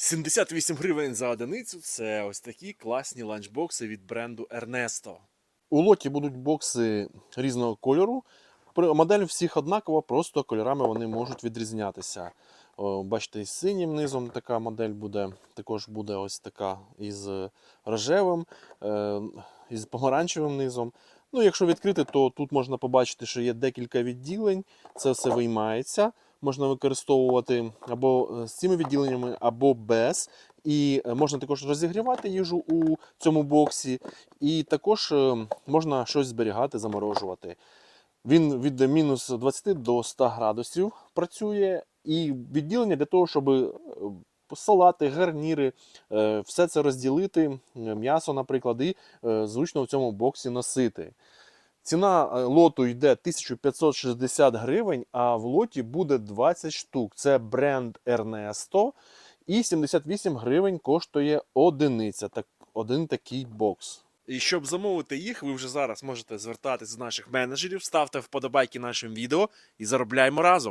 78 гривень за одиницю це ось такі класні ланчбокси від бренду Ernesto. У лоті будуть бокси різного кольору. Модель всіх однакова, просто кольорами вони можуть відрізнятися. Бачите, із синім низом така модель буде. Також буде ось така із рожевим, е, із помаранчевим низом. Ну, якщо відкрити, то тут можна побачити, що є декілька відділень. Це все виймається. Можна використовувати або е, з цими відділеннями, або без. І е, можна також розігрівати їжу у цьому боксі, і також е, можна щось зберігати, заморожувати. Він від мінус 20 до 100 градусів працює, і відділення для того, щоб салати, гарніри, все це розділити, м'ясо, наприклад, і зручно в цьому боксі носити. Ціна е, лоту йде 1560 гривень, а в лоті буде 20 штук. Це бренд Ernesto. І 78 гривень коштує одиниця. Так, один такий бокс. І щоб замовити їх, ви вже зараз можете звертатись до наших менеджерів, ставте вподобайки нашим відео і заробляємо разом.